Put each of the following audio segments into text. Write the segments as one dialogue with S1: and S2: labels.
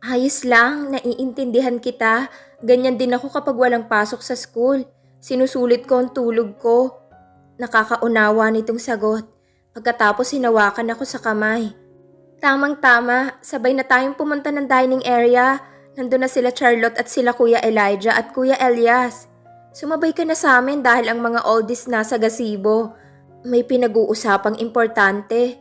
S1: Ayos lang, naiintindihan kita. Ganyan din ako kapag walang pasok sa school. Sinusulit ko ang tulog ko. Nakakaunawa nitong sagot. Pagkatapos hinawakan ako sa kamay. Tamang-tama, sabay na tayong pumunta ng dining area. Nandun na sila Charlotte at sila Kuya Elijah at Kuya Elias. Sumabay ka na sa amin dahil ang mga oldies nasa gazebo. May pinag-uusapang importante.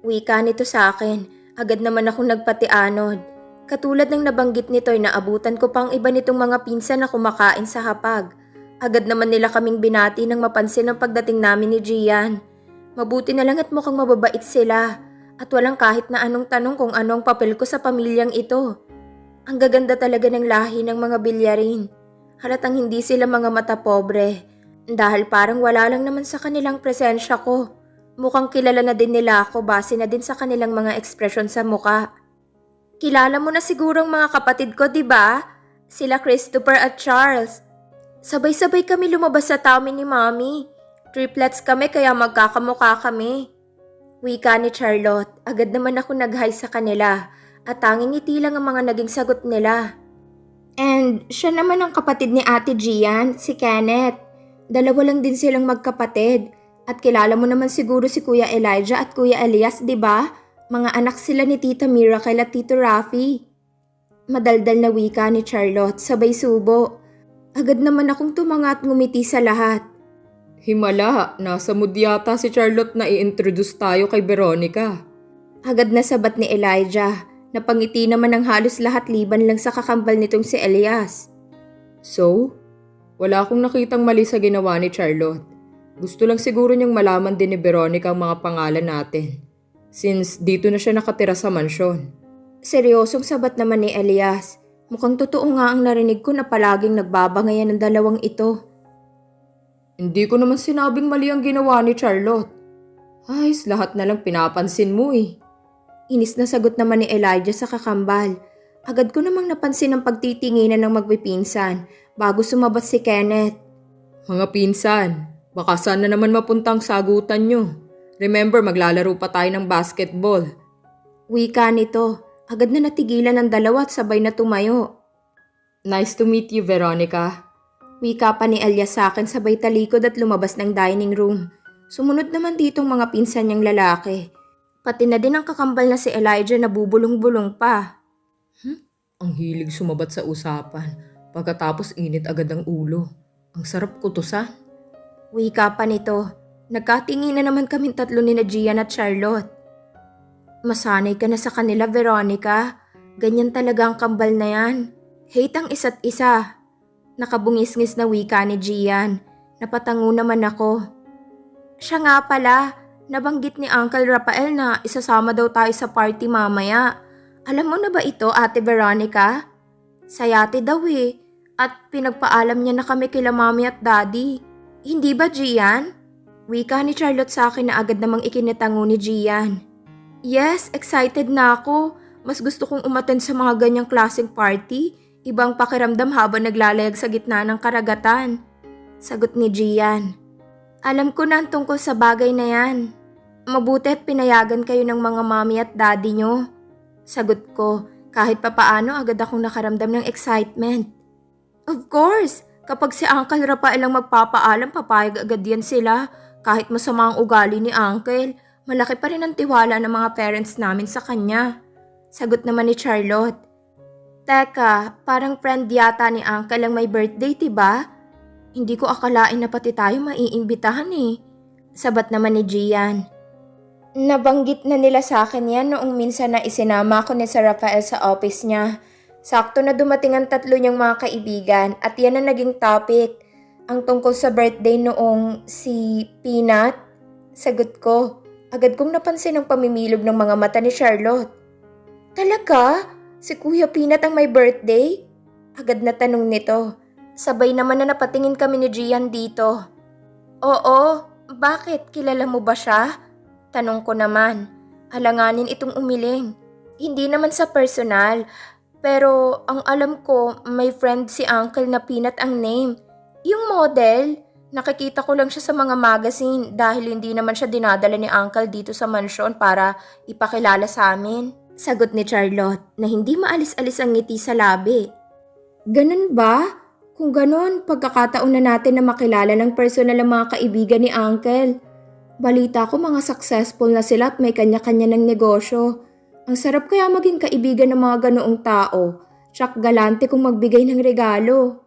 S1: Wika nito sa akin. Agad naman akong nagpatianod. Katulad ng nabanggit nito ay naabutan ko pang iba nitong mga pinsan na kumakain sa hapag. Agad naman nila kaming binati nang mapansin ang pagdating namin ni Gian. Mabuti na lang at mukhang mababait sila. At walang kahit na anong tanong kung ano ang papel ko sa pamilyang ito. Ang gaganda talaga ng lahi ng mga bilyarin. Halatang hindi sila mga mata pobre. Dahil parang wala lang naman sa kanilang presensya ko. Mukhang kilala na din nila ako base na din sa kanilang mga ekspresyon sa muka. Kilala mo na siguro ang mga kapatid ko, di ba? Sila Christopher at Charles. Sabay-sabay kami lumabas sa tummy ni Mommy. Triplets kami kaya magkakamukha kami. Wika ni Charlotte, agad naman ako nag-hi sa kanila at tanging ngiti lang ang mga naging sagot nila. And siya naman ang kapatid ni Ate Gian, si Kenneth. Dalawa lang din silang magkapatid. At kilala mo naman siguro si Kuya Elijah at Kuya Elias, di ba? Mga anak sila ni Tita Miracle at Tito Rafi. Madaldal na wika ni Charlotte, sabay subo. Agad naman akong tumanga at ngumiti sa lahat.
S2: Himala, nasa mood yata si Charlotte na i-introduce tayo kay Veronica.
S1: Agad na sabat ni Elijah. Napangiti naman ng halos lahat liban lang sa kakambal nitong si Elias.
S2: So, wala akong nakitang mali sa ginawa ni Charlotte. Gusto lang siguro niyang malaman din ni Veronica ang mga pangalan natin. Since dito na siya nakatira sa mansyon.
S1: Seryosong sabat naman ni Elias. Mukhang totoo nga ang narinig ko na palaging nagbabangayan ng dalawang ito.
S2: Hindi ko naman sinabing mali ang ginawa ni Charlotte. Ay, lahat na lang pinapansin mo eh.
S1: Inis na sagot naman ni Elijah sa kakambal. Agad ko namang napansin ang pagtitinginan ng magpipinsan bago sumabas si Kenneth.
S2: Mga pinsan, baka saan na naman mapuntang sagutan nyo. Remember, maglalaro pa tayo ng basketball.
S1: Wika nito. Agad na natigilan ang dalawa at sabay na tumayo.
S2: Nice to meet you, Veronica.
S1: Wika pa ni Elias sa akin sabay talikod at lumabas ng dining room. Sumunod naman dito ang mga pinsan niyang lalaki. Pati na din ang kakambal na si Elijah na bubulong-bulong pa.
S2: Ang hilig sumabat sa usapan. Pagkatapos init agad ang ulo. Ang sarap kutusan.
S1: Wika pa nito. Nagkatingin na naman kami tatlo ni na Gian at Charlotte. Masanay ka na sa kanila, Veronica. Ganyan talaga ang kambal na yan. Hate ang isa't isa. Nakabungis-ngis na wika ni Gian. Napatango naman ako. Siya nga pala, nabanggit ni Uncle Rafael na isasama daw tayo sa party mamaya. Alam mo na ba ito, Ate Veronica? Sayate daw eh. At pinagpaalam niya na kami kila mami at daddy. Hindi ba, Gian? Wika ni Charlotte sa akin na agad namang ikinitango ni Gian. Yes, excited na ako. Mas gusto kong umaten sa mga ganyang klaseng party. Ibang pakiramdam habang naglalayag sa gitna ng karagatan. Sagot ni Gian. Alam ko na ang tungkol sa bagay na yan. Mabuti at pinayagan kayo ng mga mami at daddy nyo. Sagot ko, kahit papaano agad akong nakaramdam ng excitement. Of course! Kapag si Uncle Rafael ang magpapaalam, papayag agad yan sila. Kahit masama ang ugali ni Uncle, malaki pa rin ang tiwala ng mga parents namin sa kanya. Sagot naman ni Charlotte. Teka, parang friend yata ni Uncle ang may birthday, tiba? Hindi ko akalain na pati tayo maiimbitahan eh. Sabat naman ni Gian. Nabanggit na nila sa akin yan noong minsan na isinama ko ni Sir Rafael sa office niya. Sakto na dumating ang tatlo niyang mga kaibigan at yan ang naging topic. Ang tungkol sa birthday noong si Peanut. Sagot ko, agad kong napansin ang pamimilog ng mga mata ni Charlotte. Talaga? Si Kuya Peanut ang may birthday? Agad na tanong nito. Sabay naman na napatingin kami ni Gian dito. Oo, bakit? Kilala mo ba siya? Tanong ko naman. Alanganin itong umiling. Hindi naman sa personal, pero ang alam ko, may friend si Uncle na Peanut ang name. Yung model, nakikita ko lang siya sa mga magazine dahil hindi naman siya dinadala ni Uncle dito sa mansyon para ipakilala sa amin. Sagot ni Charlotte na hindi maalis-alis ang ngiti sa labi. Ganun ba? Kung ganun, pagkakataon na natin na makilala ng personal ang mga kaibigan ni Uncle. Balita ko mga successful na sila at may kanya-kanya ng negosyo. Ang sarap kaya maging kaibigan ng mga ganoong tao. Tsak galante kung magbigay ng regalo.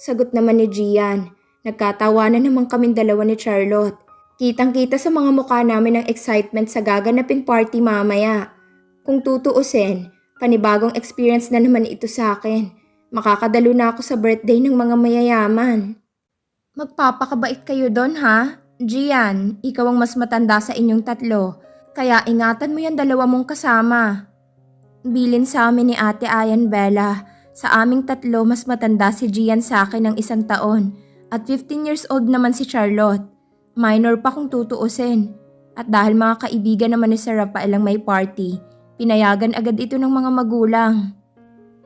S1: Sagot naman ni Gian. Nagkatawanan naman kaming dalawa ni Charlotte. Kitang-kita sa mga mukha namin ang excitement sa gaganaping party mamaya. Kung tutuusin, panibagong experience na naman ito sa akin. Makakadalo na ako sa birthday ng mga mayayaman. Magpapakabait kayo doon ha? Gian, ikaw ang mas matanda sa inyong tatlo. Kaya ingatan mo yan dalawa mong kasama. Bilin sa amin ni Ate Ayan Bella. Sa aming tatlo, mas matanda si Gian sa akin ng isang taon. At 15 years old naman si Charlotte. Minor pa kung tutuusin. At dahil mga kaibigan naman ni Sir Rafael ang may party, pinayagan agad ito ng mga magulang.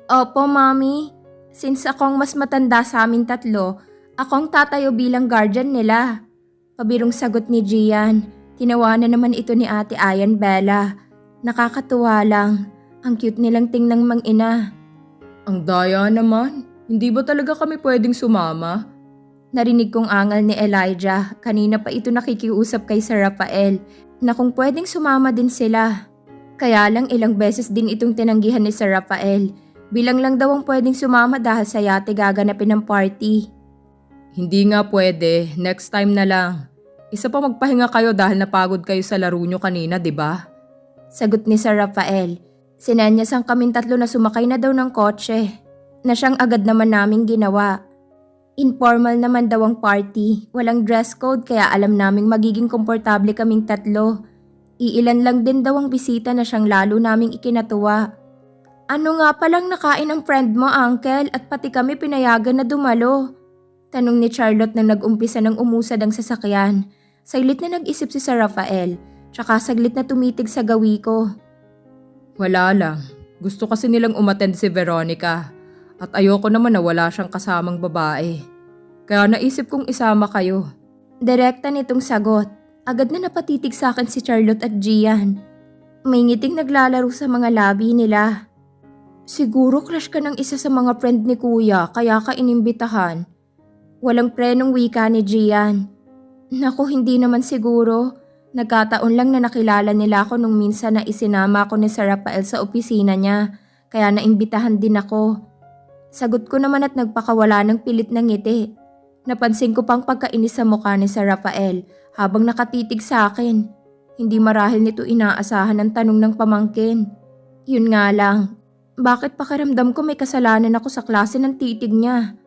S1: Opo, Mami. Since akong mas matanda sa amin tatlo, akong tatayo bilang guardian nila. Pabirong sagot ni Gian. Tinawanan naman ito ni Ate Ayan Bella. Nakakatuwa lang. Ang cute nilang tingnang mang ina.
S2: Ang daya naman. Hindi ba talaga kami pwedeng sumama?
S1: Narinig kong angal ni Elijah. Kanina pa ito nakikiusap kay Sir Rafael na kung pwedeng sumama din sila. Kaya lang ilang beses din itong tinanggihan ni Sir Rafael. Bilang lang daw ang pwedeng sumama dahil sa yate gaganapin ng party.
S2: Hindi nga pwede. Next time na lang. Isa pa magpahinga kayo dahil napagod kayo sa laro nyo kanina, di ba?
S1: Sagot ni Sir Rafael. Sinenyas ang kaming tatlo na sumakay na daw ng kotse. Na siyang agad naman naming ginawa. Informal naman daw ang party. Walang dress code kaya alam naming magiging komportable kaming tatlo. Iilan lang din daw ang bisita na siyang lalo naming ikinatuwa. Ano nga palang nakain ang friend mo, uncle, at pati kami pinayagan na dumalo? Tanong ni Charlotte na nag-umpisa ng umusad ang sasakyan. Saglit na nag-isip si Sir Rafael, tsaka saglit na tumitig sa gawi ko.
S2: Wala lang. Gusto kasi nilang umattend si Veronica. At ayoko naman na wala siyang kasamang babae. Kaya naisip kong isama kayo.
S1: Direkta nitong sagot. Agad na napatitig sa akin si Charlotte at Gian. May ngiting naglalaro sa mga labi nila. Siguro crush ka ng isa sa mga friend ni kuya kaya ka inimbitahan. Walang prenong wika ni Gian. Naku, hindi naman siguro. Nagkataon lang na nakilala nila ako nung minsan na isinama ako ni Sir Rafael sa opisina niya, kaya naimbitahan din ako. Sagot ko naman at nagpakawala ng pilit ng ngiti. Napansin ko pang pagkainis sa mukha ni Sir Rafael habang nakatitig sa akin. Hindi marahil nito inaasahan ang tanong ng pamangkin. Yun nga lang, bakit pakiramdam ko may kasalanan ako sa klase ng titig niya?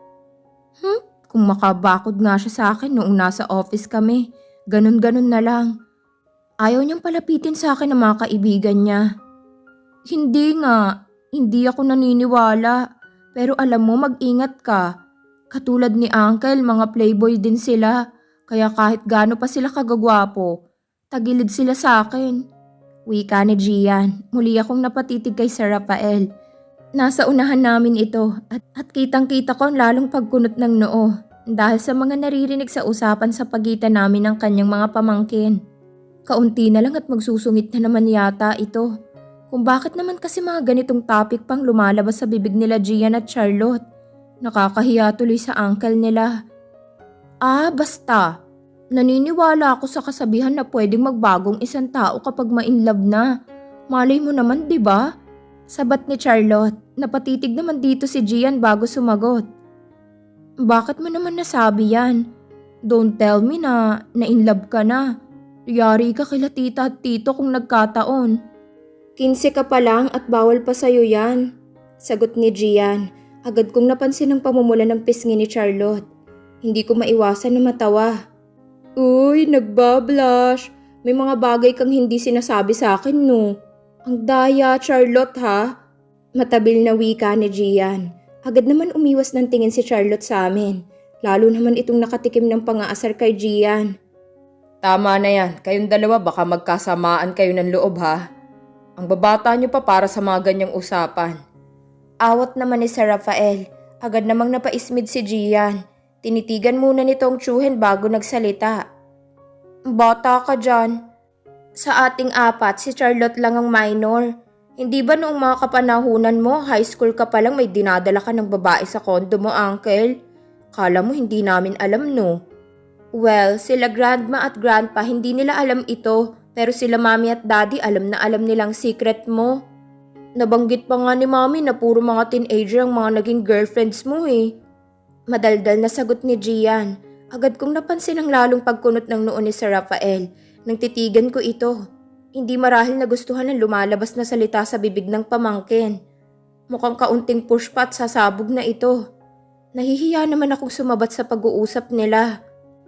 S1: Hmm, kung makabakod nga siya sa akin noong nasa office kami, ganun-ganun na lang. Ayaw niyang palapitin sa akin ng mga kaibigan niya. Hindi nga, hindi ako naniniwala. Pero alam mo, mag-ingat ka. Katulad ni Uncle, mga playboy din sila. Kaya kahit gaano pa sila kagagwapo, tagilid sila sa akin. Wika ni Gian, muli akong napatitig kay Sir Rafael. Nasa unahan namin ito at, at kitang-kita ko ang lalong pagkunot ng noo dahil sa mga naririnig sa usapan sa pagitan namin ng kanyang mga pamangkin. Kaunti na lang at magsusungit na naman yata ito. Kung bakit naman kasi mga ganitong topic pang lumalabas sa bibig nila Gian at Charlotte. Nakakahiya tuloy sa uncle nila. Ah, basta. Naniniwala ako sa kasabihan na pwedeng magbagong isang tao kapag ma-inlove na. Malay mo naman, di ba? Sabat ni Charlotte. Napatitig naman dito si Gian bago sumagot. Bakit mo naman nasabi yan? Don't tell me na na-inlove ka na. Yari ka kila tita at tito kung nagkataon. 15 ka pa lang at bawal pa sa'yo yan. Sagot ni Gian. Agad kong napansin ang pamumula ng pisngi ni Charlotte. Hindi ko maiwasan na matawa. Uy, nagbablush. May mga bagay kang hindi sinasabi sa akin, no? Ang daya, Charlotte, ha? Matabil na wika ni Gian. Agad naman umiwas ng tingin si Charlotte sa amin. Lalo naman itong nakatikim ng pangaasar kay Gian.
S2: Tama na yan. Kayong dalawa baka magkasamaan kayo ng loob ha. Ang babata nyo pa para sa mga ganyang usapan.
S1: Awat naman ni Sir Rafael. Agad namang napaismid si Gian. Tinitigan muna nitong tsuhen bago nagsalita. Bata ka dyan. Sa ating apat, si Charlotte lang ang minor. Hindi ba noong mga kapanahunan mo, high school ka pa lang may dinadala ka ng babae sa kondo mo, Uncle? Kala mo hindi namin alam, no? Well, sila grandma at grandpa hindi nila alam ito, pero sila mami at daddy alam na alam nilang secret mo. Nabanggit pa nga ni mami na puro mga teenager ang mga naging girlfriends mo eh. Madaldal na sagot ni Gian. Agad kong napansin ang lalong pagkunot ng noo ni Sir Rafael. Nang titigan ko ito. Hindi marahil nagustuhan ang lumalabas na salita sa bibig ng pamangkin. Mukhang kaunting push pa at sasabog na ito. Nahihiya naman akong sumabat sa pag-uusap nila.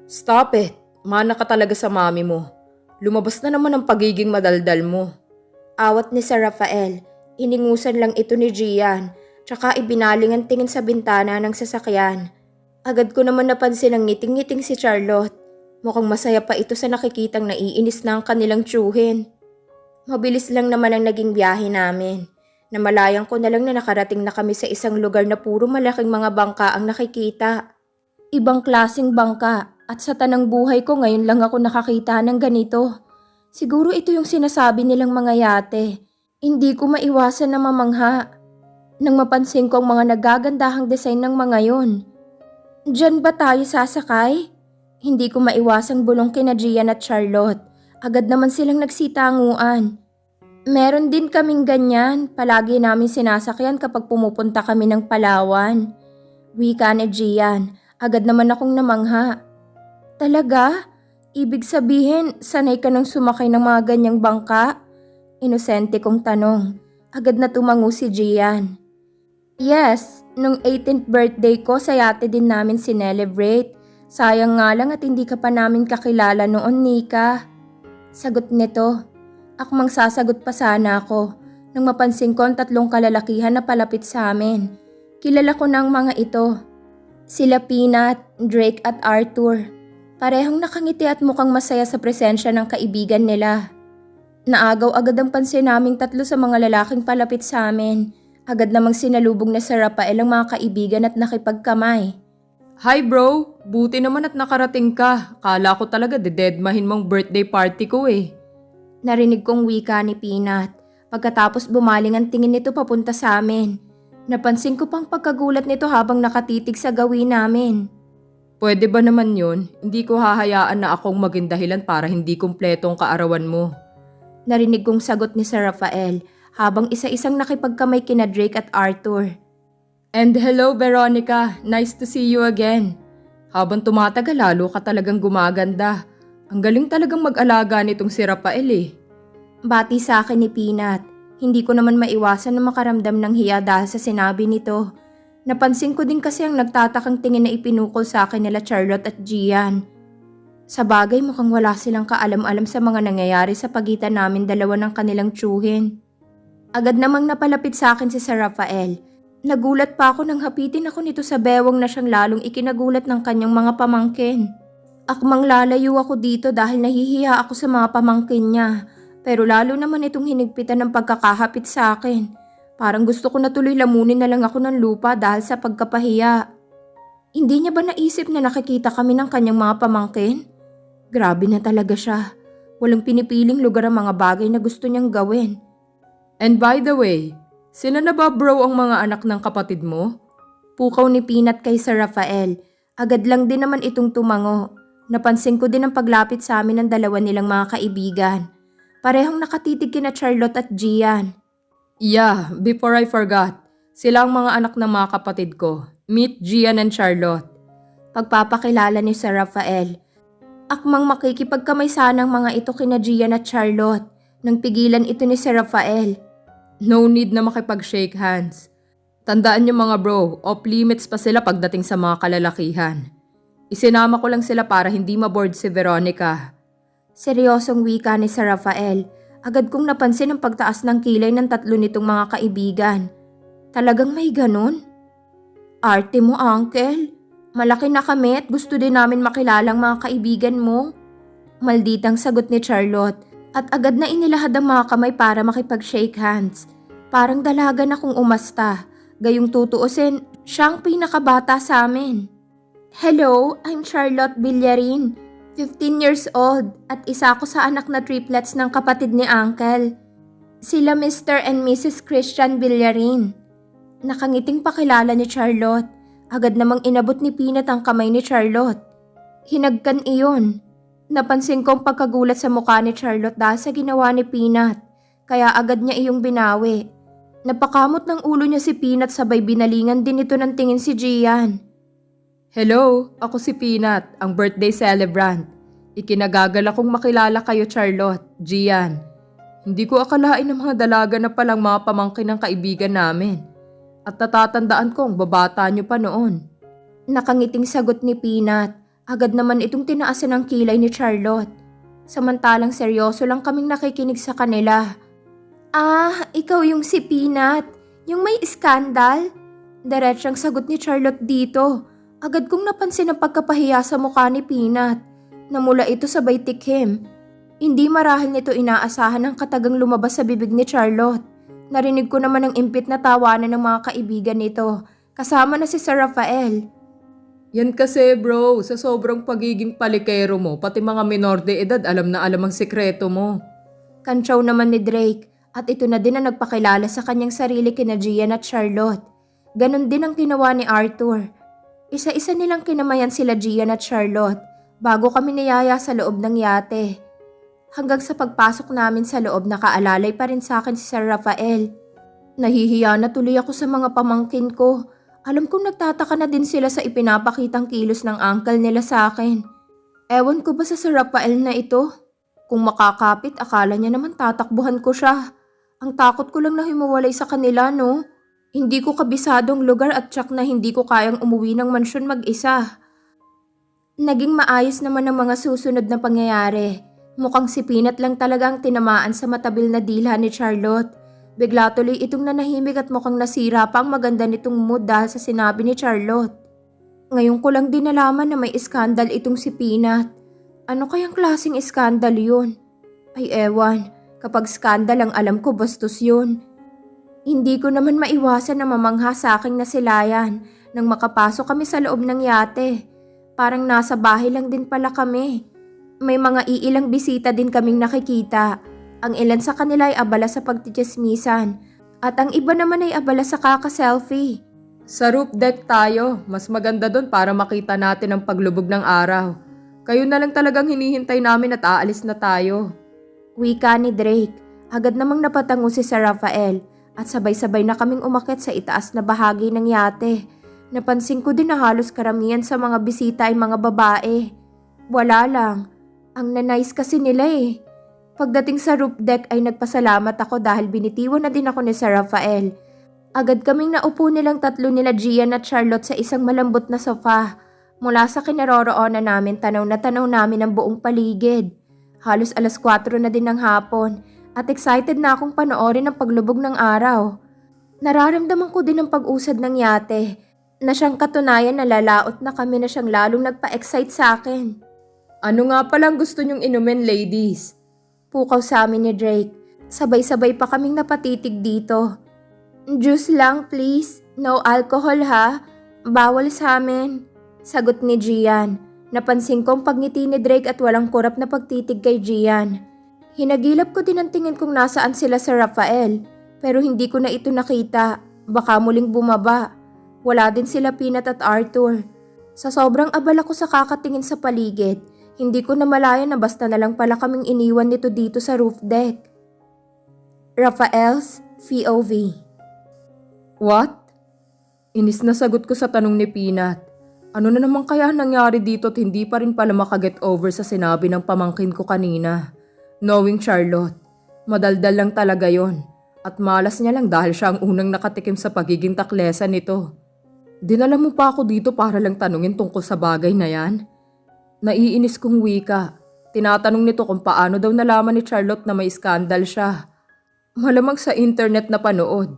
S2: Stop it. Mana ka talaga sa mami mo. Lumabas na naman ang pagiging madaldal mo.
S1: Awat ni Sir Rafael. Iningusan lang ito ni Gian, tsaka ibinaling ang tingin sa bintana ng sasakyan. Agad ko naman napansin ang ngiting-ngiting si Charlotte. Mukhang masaya pa ito sa nakikitang naiinis na ang kanilang tsuhin. Mabilis lang naman ang naging biyahe namin. Namalayang ko na lang na nakarating na kami sa isang lugar na puro malaking mga bangka ang nakikita. Ibang klasing bangka at sa tanang buhay ko ngayon lang ako nakakita ng ganito. Siguro ito yung sinasabi nilang mga yate. Hindi ko maiwasan na mamangha. Nang mapansin ko ang mga nagagandahang design ng mga yon. Diyan ba tayo sasakay? Hindi ko maiwasang bulong kina Gian at Charlotte. Agad naman silang nagsitanguan. Meron din kaming ganyan. Palagi namin sinasakyan kapag pumupunta kami ng Palawan. Wika ni Gian. Agad naman akong namangha. Talaga? Ibig sabihin, sanay ka nang sumakay ng mga ganyang bangka? Inosente kong tanong. Agad na tumango si Gian. Yes, nung 18th birthday ko sa yate din namin sinelebrate. Sayang nga lang at hindi ka pa namin kakilala noon, Nika. Sagot nito. Akmang sasagot pa sana ako nang mapansin ko ang tatlong kalalakihan na palapit sa amin. Kilala ko na mga ito. Sila Peanut, Drake at Arthur. Parehong nakangiti at mukhang masaya sa presensya ng kaibigan nila. Naagaw agad ang pansin naming tatlo sa mga lalaking palapit sa amin. Agad namang sinalubong na sa Rafael ang mga kaibigan at nakipagkamay.
S2: Hi bro, buti naman at nakarating ka. Kala ko talaga dededmahin mong birthday party ko eh.
S1: Narinig kong wika ni Peanut. Pagkatapos bumaling ang tingin nito papunta sa amin. Napansin ko pang pagkagulat nito habang nakatitig sa gawin namin.
S2: Pwede ba naman yun? Hindi ko hahayaan na akong maging dahilan para hindi kumpleto ang kaarawan mo.
S1: Narinig kong sagot ni Sir Rafael habang isa-isang nakipagkamay kina Drake at Arthur.
S2: And hello Veronica, nice to see you again. Habang tumatagal lalo ka talagang gumaganda. Ang galing talagang mag-alaga nitong si Rafael eh.
S1: Bati sa akin ni Peanut. Hindi ko naman maiwasan na makaramdam ng hiya dahil sa sinabi nito. Napansin ko din kasi ang nagtatakang tingin na ipinukol sa akin nila Charlotte at Gian. Sa bagay mukhang wala silang kaalam-alam sa mga nangyayari sa pagitan namin dalawa ng kanilang tsuhin. Agad namang napalapit sa akin si Sir Rafael. Nagulat pa ako nang hapitin ako nito sa bewang na siyang lalong ikinagulat ng kanyang mga pamangkin. Akmang lalayo ako dito dahil nahihiya ako sa mga pamangkin niya. Pero lalo naman itong hinigpitan ng pagkakahapit sa akin. Parang gusto ko na tuloy lamunin na lang ako ng lupa dahil sa pagkapahiya. Hindi niya ba naisip na nakikita kami ng kanyang mga pamangkin? Grabe na talaga siya. Walang pinipiling lugar ang mga bagay na gusto niyang gawin.
S2: And by the way, sila na ba bro ang mga anak ng kapatid mo?
S1: Pukaw ni Peanut kay Sir Rafael. Agad lang din naman itong tumango. Napansin ko din ang paglapit sa amin ng dalawa nilang mga kaibigan. Parehong nakatitig kina Charlotte at Gian.
S2: Yeah, before I forgot, sila ang mga anak ng mga kapatid ko. Meet Gian and Charlotte.
S1: Pagpapakilala ni Sir Rafael. Akmang makikipagkamay sana ang mga ito kina Gian at Charlotte nang pigilan ito ni Sir Rafael.
S2: No need na makipag-shake hands. Tandaan niyo mga bro, off limits pa sila pagdating sa mga kalalakihan. Isinama ko lang sila para hindi maboard si Veronica.
S1: Seryosong wika ni Sir Rafael. Agad kong napansin ang pagtaas ng kilay ng tatlo nitong mga kaibigan. Talagang may ganun? Arte mo, Uncle. Malaki na kami at gusto din namin makilalang mga kaibigan mo. Malditang sagot ni Charlotte at agad na inilahad ang mga kamay para makipag-shake hands. Parang dalaga na kung umasta. Gayong tutuusin, siya ang pinakabata sa amin. Hello, I'm Charlotte Villarin. 15 years old at isa ako sa anak na triplets ng kapatid ni Uncle. Sila Mr. and Mrs. Christian Villarin. Nakangiting pakilala ni Charlotte. Agad namang inabot ni Peanut ang kamay ni Charlotte. Hinagkan iyon. Napansin kong pagkagulat sa mukha ni Charlotte dahil sa ginawa ni Peanut. Kaya agad niya iyong binawi. Napakamot ng ulo niya si Peanut sabay binalingan din ito ng tingin si Gian.
S2: Hello, ako si Peanut, ang birthday celebrant. Ikinagagal akong makilala kayo Charlotte, Gian. Hindi ko akalain ng mga dalaga na palang mga pamangkin ng kaibigan namin. At natatandaan kong babata niyo pa noon.
S1: Nakangiting sagot ni Peanut. Agad naman itong tinaasan ng kilay ni Charlotte. Samantalang seryoso lang kaming nakikinig sa kanila. Ah, ikaw yung si Peanut. Yung may iskandal? Diretsyang sagot ni Charlotte dito. Agad kong napansin ang pagkapahiya sa mukha ni Peanut. Namula ito sa tikhim. Hindi marahil nito inaasahan ang katagang lumabas sa bibig ni Charlotte. Narinig ko naman ang impit na tawanan ng mga kaibigan nito. Kasama na si Sir Rafael.
S2: Yan kasi bro, sa sobrang pagiging palikero mo, pati mga minor de edad alam na alam ang sekreto mo.
S1: Kantsaw naman ni Drake at ito na din ang nagpakilala sa kanyang sarili kina Gian at Charlotte. Ganon din ang ginawa ni Arthur. Isa-isa nilang kinamayan sila Gian at Charlotte bago kami niyaya sa loob ng yate. Hanggang sa pagpasok namin sa loob nakaalalay pa rin sa akin si Sir Rafael. Nahihiya na tuloy ako sa mga pamangkin ko. Alam kong nagtataka na din sila sa ipinapakitang kilos ng uncle nila sa akin. Ewan ko ba sa Sir Rafael na ito? Kung makakapit, akala niya naman tatakbuhan ko siya. Ang takot ko lang na himuwalay sa kanila, no? Hindi ko kabisadong lugar at tsak na hindi ko kayang umuwi ng mansyon mag-isa. Naging maayos naman ang mga susunod na pangyayari. Mukhang si Peanut lang talaga ang tinamaan sa matabil na dila ni Charlotte. Bigla tuloy itong nanahimik at mukhang nasira pa ang maganda nitong mood dahil sa sinabi ni Charlotte. Ngayon ko lang din nalaman na may iskandal itong si Peanut. Ano kayang klaseng iskandal yun? Ay ewan, kapag skandal ang alam ko bastos yun. Hindi ko naman maiwasan na mamangha sa aking nasilayan nang makapasok kami sa loob ng yate. Parang nasa bahay lang din pala kami. May mga iilang bisita din kaming nakikita. Ang ilan sa kanila ay abala sa pagtitsismisan at ang iba naman ay abala sa kaka-selfie.
S2: Sa roof deck tayo, mas maganda doon para makita natin ang paglubog ng araw. Kayo na lang talagang hinihintay namin at aalis na tayo.
S1: Wika ni Drake. Agad namang napatango si Sir Rafael at sabay-sabay na kaming umakit sa itaas na bahagi ng yate. Napansin ko din na halos karamihan sa mga bisita ay mga babae. Wala lang. Ang nanais kasi nila eh. Pagdating sa roof deck ay nagpasalamat ako dahil binitiwan na din ako ni Sir Rafael. Agad kaming naupo nilang tatlo nila Gian at Charlotte sa isang malambot na sofa. Mula sa kinaroroonan namin, tanaw na tanaw namin ang buong paligid. Halos alas 4 na din ng hapon at excited na akong panoorin ang paglubog ng araw. Nararamdaman ko din ang pag-usad ng yate na siyang katunayan na lalaot na kami na siyang lalong nagpa-excite sa akin.
S2: Ano nga palang gusto nyong inumin, ladies?
S1: Pukaw sa amin ni Drake. Sabay-sabay pa kaming napatitig dito. Juice lang please. No alcohol ha. Bawal sa amin. Sagot ni Gian. Napansin kong pagngiti ni Drake at walang kurap na pagtitig kay Gian. Hinagilap ko din ang tingin kung nasaan sila sa Rafael. Pero hindi ko na ito nakita. Baka muling bumaba. Wala din sila Peanut at Arthur. Sa sobrang abala ko sa kakatingin sa paligid, hindi ko na malaya na basta na lang pala kaming iniwan nito dito sa roof deck. Rafael's POV
S2: What? Inis na sagot ko sa tanong ni Peanut. Ano na naman kaya nangyari dito at hindi pa rin pala makaget over sa sinabi ng pamangkin ko kanina? Knowing Charlotte, madaldal lang talaga yon. At malas niya lang dahil siya ang unang nakatikim sa pagiging taklesa nito. Dinala mo pa ako dito para lang tanungin tungkol sa bagay na yan? Naiinis kong wika. Tinatanong nito kung paano daw nalaman ni Charlotte na may skandal siya. Malamang sa internet na panood.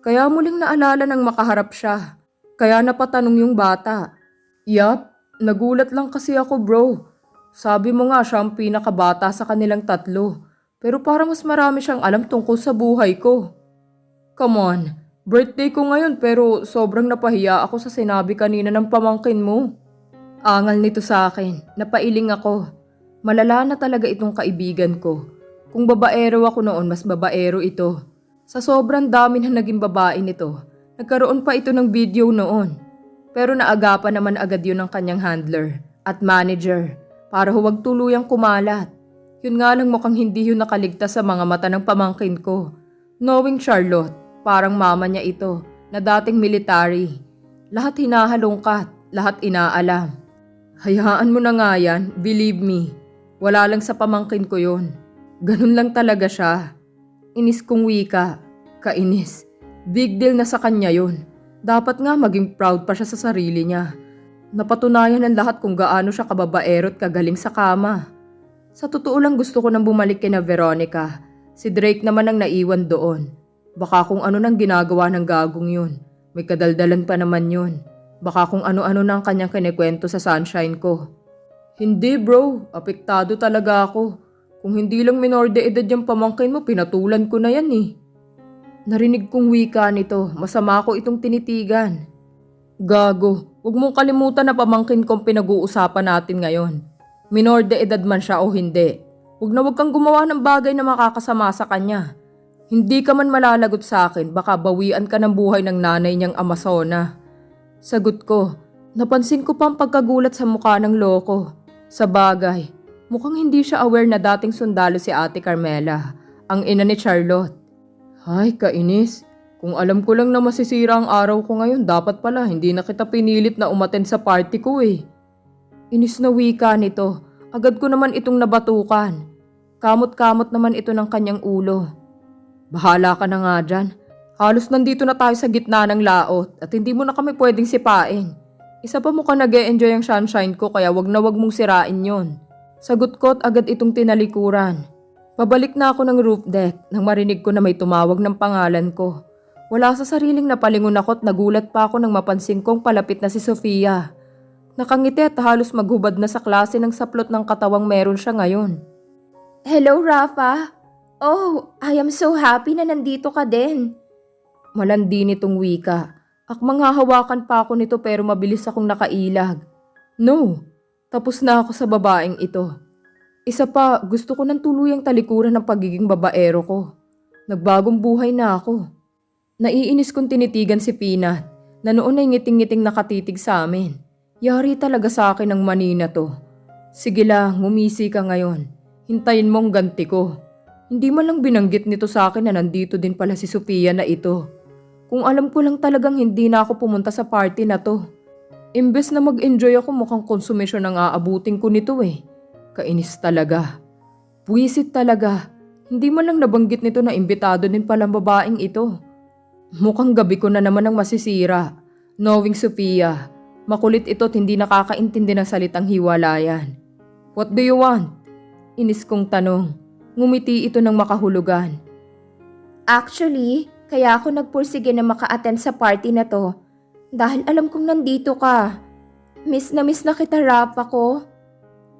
S2: Kaya muling naalala nang makaharap siya. Kaya napatanong yung bata. Yap, nagulat lang kasi ako bro. Sabi mo nga siya ang pinakabata sa kanilang tatlo. Pero parang mas marami siyang alam tungkol sa buhay ko. Come on, birthday ko ngayon pero sobrang napahiya ako sa sinabi kanina ng pamangkin mo. Angal nito sa akin, napailing ako. Malala na talaga itong kaibigan ko. Kung babaero ako noon, mas babaero ito. Sa sobrang dami na naging babae nito, nagkaroon pa ito ng video noon. Pero naagapan naman agad yun ng kanyang handler at manager para huwag tuluyang kumalat. Yun nga lang mukhang hindi yun nakaligtas sa mga mata ng pamangkin ko. Knowing Charlotte, parang mama niya ito na dating military. Lahat hinahalongkat, lahat inaalam. Hayaan mo na nga yan, believe me. Wala lang sa pamangkin ko yon. Ganun lang talaga siya. Inis kong wika. Kainis. Big deal na sa kanya yon. Dapat nga maging proud pa siya sa sarili niya. Napatunayan ng lahat kung gaano siya kababaero at kagaling sa kama. Sa totoo lang gusto ko nang bumalik kina Veronica. Si Drake naman ang naiwan doon. Baka kung ano nang ginagawa ng gagong yun. May kadaldalan pa naman yun. Baka kung ano-ano nang kanyang kinikwento sa sunshine ko. Hindi bro, apektado talaga ako. Kung hindi lang minor de edad yung pamangkin mo, pinatulan ko na yan eh. Narinig kong wika nito, masama ko itong tinitigan. Gago, huwag mong kalimutan na pamangkin kong pinag-uusapan natin ngayon. Minor de edad man siya o hindi. Huwag na huwag kang gumawa ng bagay na makakasama sa kanya. Hindi ka man malalagot sa akin, baka bawian ka ng buhay ng nanay niyang Amazona. Sagot ko, napansin ko pa pagkagulat sa mukha ng loko. Sa bagay, mukhang hindi siya aware na dating sundalo si Ate Carmela, ang ina ni Charlotte. Ay, kainis. Kung alam ko lang na masisira ang araw ko ngayon, dapat pala hindi na kita pinilit na umaten sa party ko eh. Inis na wika nito. Agad ko naman itong nabatukan. Kamot-kamot naman ito ng kanyang ulo. Bahala ka na nga dyan. Halos nandito na tayo sa gitna ng laot at hindi mo na kami pwedeng sipain. Isa pa mo ka nag enjoy ang sunshine ko kaya wag na wag mong sirain yon. Sagot ko at agad itong tinalikuran. Pabalik na ako ng roof deck nang marinig ko na may tumawag ng pangalan ko. Wala sa sariling napalingon ako at nagulat pa ako nang mapansin kong palapit na si Sofia. Nakangiti at halos maghubad na sa klase ng saplot ng katawang meron siya ngayon.
S1: Hello, Rafa. Oh, I am so happy na nandito ka din.
S2: Malandi nitong wika. Akmang hahawakan pa ako nito pero mabilis akong nakailag. No, tapos na ako sa babaeng ito. Isa pa, gusto ko ng tuluyang talikuran ng pagiging babaero ko. Nagbagong buhay na ako. Naiinis kong tinitigan si Peanut na noon ay ngiting-ngiting nakatitig sa amin. Yari talaga sa akin ang manina to. Sige lang, ngumisi ka ngayon. Hintayin mong ganti ko. Hindi man lang binanggit nito sa akin na nandito din pala si Sophia na ito. Kung alam ko lang talagang hindi na ako pumunta sa party na to. Imbes na mag-enjoy ako mukhang konsumisyon ang aabutin ko nito eh. Kainis talaga. Puwisit talaga. Hindi man lang nabanggit nito na imbitado din palang babaeng ito. Mukhang gabi ko na naman ang masisira. Knowing Sophia, makulit ito at hindi nakakaintindi ng salitang hiwalayan. What do you want? Inis kong tanong. Ngumiti ito ng makahulugan.
S1: Actually, kaya ako nagpursige na maka-attend sa party na to. Dahil alam kong nandito ka. Miss na miss na kita, Rafa ko.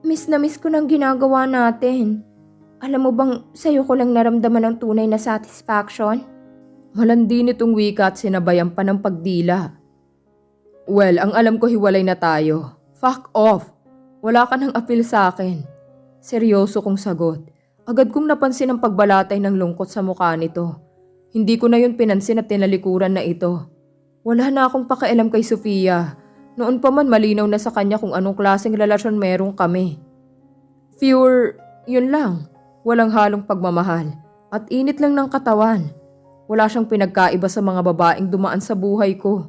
S1: Miss na miss ko ng ginagawa natin. Alam mo bang sa'yo ko lang naramdaman ng tunay na satisfaction?
S2: Malandi nitong wika at sinabayan pa ng pagdila. Well, ang alam ko hiwalay na tayo. Fuck off. Wala ka nang apil sa akin. Seryoso kong sagot. Agad kong napansin ang pagbalatay ng lungkot sa mukha nito. Hindi ko na yun pinansin at tinalikuran na ito. Wala na akong pakialam kay Sofia. Noon pa man malinaw na sa kanya kung anong klaseng relasyon merong kami. Pure, yun lang. Walang halong pagmamahal. At init lang ng katawan. Wala siyang pinagkaiba sa mga babaeng dumaan sa buhay ko.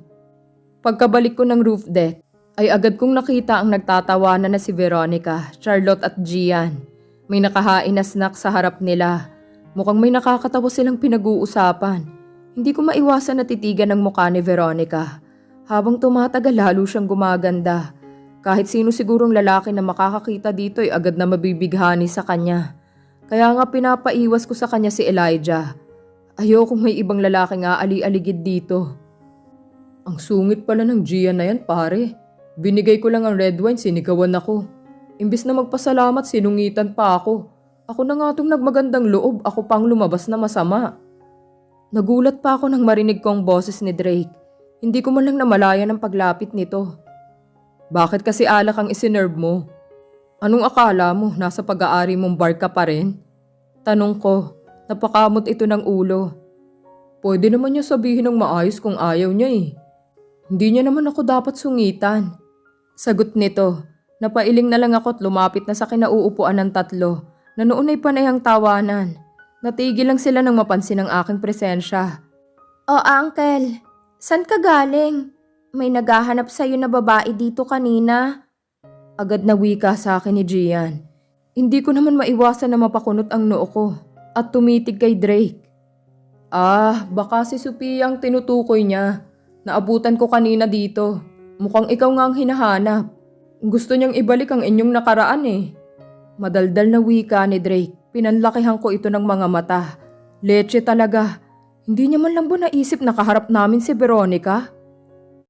S2: Pagkabalik ko ng roof deck, ay agad kong nakita ang nagtatawanan na si Veronica, Charlotte at Gian. May nakahain na snack sa harap nila. Mukhang may nakakatawa silang pinag-uusapan. Hindi ko maiwasan na titigan ng mukha ni Veronica. Habang tumatagal lalo siyang gumaganda. Kahit sino sigurong lalaki na makakakita dito ay agad na mabibighani sa kanya. Kaya nga pinapaiwas ko sa kanya si Elijah. Ayokong may ibang lalaki nga ali-aligid dito. Ang sungit pala ng Gian na yan pare. Binigay ko lang ang red wine, sinigawan ako. Imbis na magpasalamat, sinungitan pa ako. Ako na nga itong nagmagandang loob, ako pang lumabas na masama. Nagulat pa ako nang marinig ko ang boses ni Drake. Hindi ko man lang namalayan ang paglapit nito. Bakit kasi alak ang isinerve mo? Anong akala mo, nasa pag-aari mong bar ka pa rin? Tanong ko, napakamot ito ng ulo. Pwede naman niya sabihin ng maayos kung ayaw niya eh. Hindi niya naman ako dapat sungitan. Sagot nito, napailing na lang ako at lumapit na sa kinauupuan ng tatlo na noon ay panayang tawanan. Natigil lang sila nang mapansin ang aking presensya.
S1: O uncle, san ka galing? May naghahanap sa'yo na babae dito kanina.
S2: Agad na wika sa akin ni Gian. Hindi ko naman maiwasan na mapakunot ang noo ko at tumitig kay Drake. Ah, baka si Sophia ang tinutukoy niya. Naabutan ko kanina dito. Mukhang ikaw nga ang hinahanap. Gusto niyang ibalik ang inyong nakaraan eh. Madaldal na wika ni Drake. Pinanlakihan ko ito ng mga mata. Leche talaga. Hindi niya man lang ba naisip na kaharap namin si Veronica?